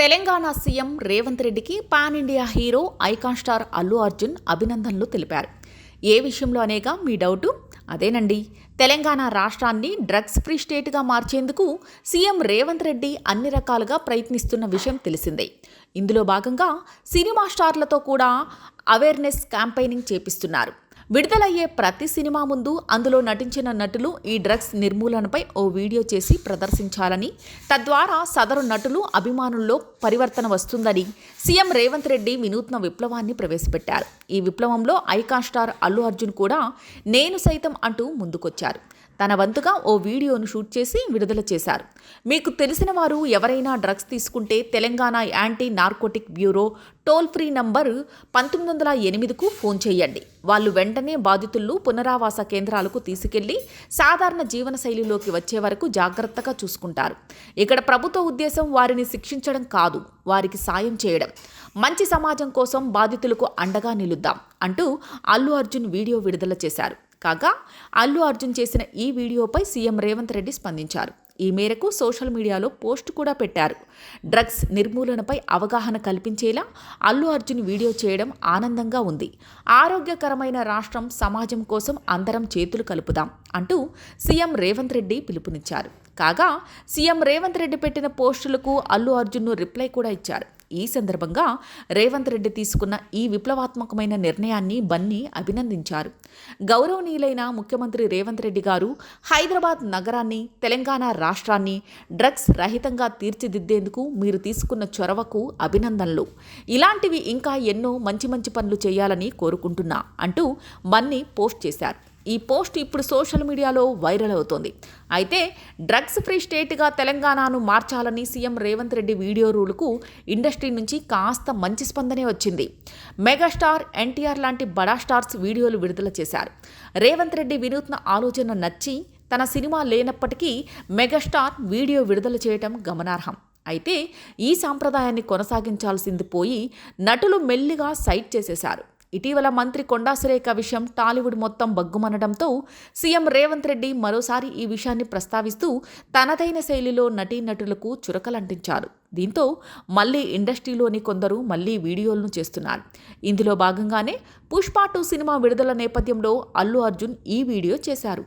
Telangana CM Revanth రెడ్డికి pan India hero icon star Allu Arjun అభినందనలు తెలిపారు. ఏ విషయంలో అనేగా మీ డౌటు? అదేనండి. తెలంగాణ రాష్ట్రాన్ని డ్రగ్స్ ఫ్రీ స్టేట్గా మార్చేందుకు సీఎం రేవంత్ రెడ్డి అన్ని రకాలుగా ప్రయత్నిస్తున్న విషయం తెలిసిందే. ఇందులో భాగంగా సినిమా స్టార్లతో కూడా అవేర్నెస్ క్యాంపెయినింగ్ చేపిస్తున్నారు. విడుదలయ్యే ప్రతి సినిమా ముందు అందులో నటించిన నటులు ఈ డ్రగ్స్ నిర్మూలనపై ఓ వీడియో చేసి ప్రదర్శించాలని తద్వారా సదరు నటులు అభిమానుల్లో పరివర్తన వస్తుందని సీఎం రేవంత్ రెడ్డి వినూత్న విప్లవాన్ని ప్రవేశపెట్టారు. ఈ విప్లవంలో ఐకాన్ స్టార్ అల్లు అర్జున్ కూడా నేను సైతం అంటూ ముందుకొచ్చారు. తన వంతుగా ఓ వీడియోను షూట్ చేసి విడుదల చేశారు. మీకు తెలిసిన వారు ఎవరైనా డ్రగ్స్ తీసుకుంటే Telangana anti narcotic bureau toll free number పంతొమ్మిది వందల ఎనిమిదికు ఫోన్ చేయండి. వాళ్ళు వెంటనే బాధితులు పునరావాస కేంద్రాలకు తీసుకెళ్ళి సాధారణ జీవన శైలిలోకి వచ్చే వరకు జాగ్రత్తగా చూసుకుంటారు. ఇక్కడ ప్రభుత్వ ఉద్దేశం వారిని శిక్షించడం కాదు వారికి సాయం చేయడం. మంచి సమాజం కోసం బాధితులకు అండగా నిలుద్దాం అంటూ అల్లు అర్జున్ వీడియో విడుదల చేశారు. కాగా అల్లు అర్జున్ చేసిన ఈ వీడియోపై సీఎం రేవంత్ రెడ్డి స్పందించారు. ఈ మేరకు సోషల్ మీడియాలో పోస్ట్ కూడా పెట్టారు. డ్రగ్స్ నిర్మూలనపై అవగాహన కల్పించేలా అల్లు అర్జున్ వీడియో చేయడం ఆనందంగా ఉంది. ఆరోగ్యకరమైన రాష్ట్రం సమాజం కోసం అందరం చేతులు కలుపుదాం అంటూ సీఎం రేవంత్ రెడ్డి పిలుపునిచ్చారు. కాగా సీఎం రేవంత్ రెడ్డి పెట్టిన పోస్టులకు అల్లు అర్జున్ను రిప్లై కూడా ఇచ్చారు. ఈ సందర్భంగా రేవంత్ రెడ్డి తీసుకున్న ఈ విప్లవాత్మకమైన నిర్ణయాన్ని బన్నీ అభినందించారు. గౌరవనీయులైన ముఖ్యమంత్రి రేవంత్ రెడ్డి గారు హైదరాబాద్ నగరాన్ని తెలంగాణ రాష్ట్రాన్ని డ్రగ్స్ రహితంగా తీర్చిదిద్దేందుకు మీరు తీసుకున్న చొరవకు అభినందనలు. ఇలాంటివి ఇంకా ఎన్నో మంచి మంచి పనులు చేయాలని కోరుకుంటున్నా అంటూ బన్నీ పోస్ట్ చేశారు. ఈ పోస్ట్ ఇప్పుడు సోషల్ మీడియాలో వైరల్ అవుతోంది. అయితే డ్రగ్స్ ఫ్రీ స్టేట్గా తెలంగాణను మార్చాలని సీఎం రేవంత్ రెడ్డి వీడియో రూల్కు ఇండస్ట్రీ నుంచి కాస్త మంచి స్పందనే వచ్చింది. మెగాస్టార్ ఎన్టీఆర్ లాంటి బడా స్టార్స్ వీడియోలు విడుదల చేశారు. రేవంత్ రెడ్డి వినూత్న ఆలోచన నచ్చి తన సినిమా లేనప్పటికీ మెగాస్టార్ వీడియో విడుదల చేయటం గమనార్హం. అయితే ఈ సాంప్రదాయాన్ని కొనసాగించాల్సింది పోయి నటులు మెల్లిగా సైట్ చేసేశారు. ఇటీవల మంత్రి కొండా సురేఖ విషయం టాలీవుడ్ మొత్తం బగ్గుమనడంతో సీఎం రేవంత్ రెడ్డి మరోసారి ఈ విషయాన్ని ప్రస్తావిస్తూ తనదైన శైలిలో నటీనటులకు చురకలంటించారు. దీంతో మళ్ళీ ఇండస్ట్రీలోని కొందరు మళ్ళీ వీడియోలను చేస్తున్నారు. ఇందులో భాగంగానే పుష్ప టూ సినిమా విడుదల నేపథ్యంలో అల్లు అర్జున్ ఈ వీడియో చేశారు.